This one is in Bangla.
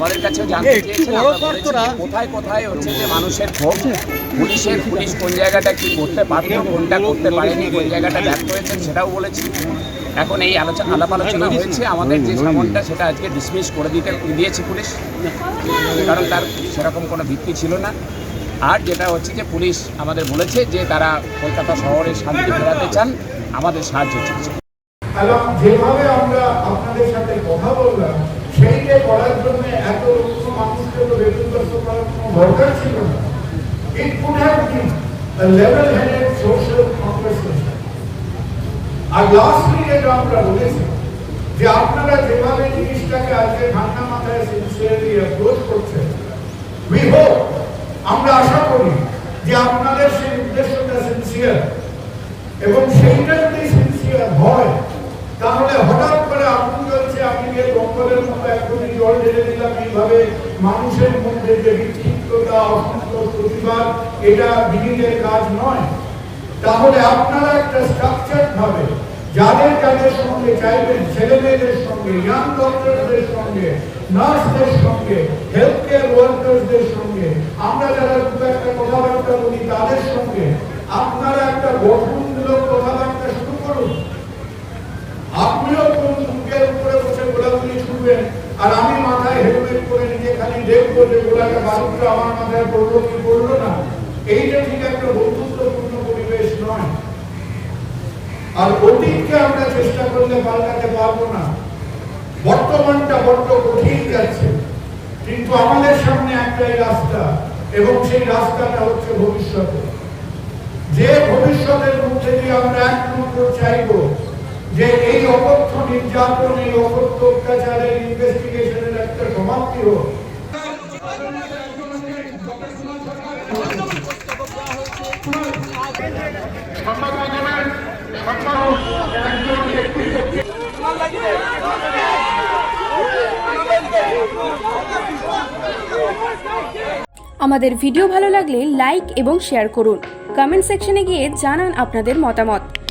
আমাদের কাছেও জানতে চেয়েছেন কোথায় কোথায় হচ্ছে যে মানুষের ক্ষোভ পুলিশের পুলিশ কোন জায়গাটা কি করতে পারতো কোনটা করতে পারেনি কোন জায়গাটা ব্যর্থ হয়েছে সেটাও বলেছি। এখন এই আলোচনা আলাপ আলোচনা হয়েছে আমাদের যে সামনটা সেটা আজকে ডিসমিস করে দিতে দিয়েছে পুলিশ। কারণ তার সেরকম কোনো ভিত্তি ছিল না। আর যেটা হচ্ছে যে পুলিশ আমাদের বলেছে যে তারা কলকাতা শহরে শান্তি ফেরাতে চান আমাদের সাহায্য এবং যেভাবে আমরা আপনাদের সাথে কথা বললাম করার জন্য এত লক্ষ মানুষকে তো বেতনগ্রস্ত করার কোনো দরকার ছিল না। It could have been a level headed social conversation. আর লাস্টলি যেটা আমরা বলেছি যে আপনারা যেভাবে জিনিসটাকে আজকে ঠান্ডা মাথায় সিনসিয়ারলি অ্যাপ্রোচ করছেন উই হোপ আমরা আশা করি যে আপনাদের সেই উদ্দেশ্যটা সিনসিয়ার এবং সেইটা যদি সিনসিয়ার হয়, তাহলে জঙ্গলের মতো এখনই জল ঢেলে দিলাম। এইভাবে মানুষের মধ্যে যে বিক্ষিপ্ততা অসন্তোষ প্রতিবাদ, এটা বিলীনের কাজ নয়। তাহলে আপনারা একটা স্ট্রাকচার ভাবে যাদের যাদের সঙ্গে চাইবেন ছেলে মেয়েদের সঙ্গে ইয়াং ডক্টরদের সঙ্গে, নার্সদের সঙ্গে হেলথ কেয়ার ওয়ার্কার্সদের সঙ্গে, আমরা যারা দুটো একটা কথাবার্তা বলি তাদের সঙ্গে আপনারা একটা গঠনমূলক কথাবার্তা শুরু করুন। আপনিও আর আমি মাথায় হেলমেট করে নিজে খালি দেখব যে গোলাটা বালুটা আমার মাথায় পড়ল কি পড়ল না? এইটা ঠিক একটা বন্ধুত্বপূর্ণ পরিবেশ নয়। আর অতীতকে আমরা চেষ্টা করলে পাল্টাতে পারব না। বর্তমানটা বড্ড কঠিন যাচ্ছে। কিন্তু আমাদের সামনে একটাই রাস্তা, এবং সেই রাস্তাটা হচ্ছে ভবিষ্যতে যে ভবিষ্যতের মধ্যে দিয়ে আমরা এক নম্বর চাইব যে এই অকথ্য নির্যাতন এই অকথ্য অত্যাচারের ইনভেস্টিগেশনের একটা সমাপ্তি হোক। আমাদের ভিডিও ভালো লাগলে লাইক এবং শেয়ার করুন। কমেন্ট সেকশনে গিয়ে জানান আপনাদের মতামত।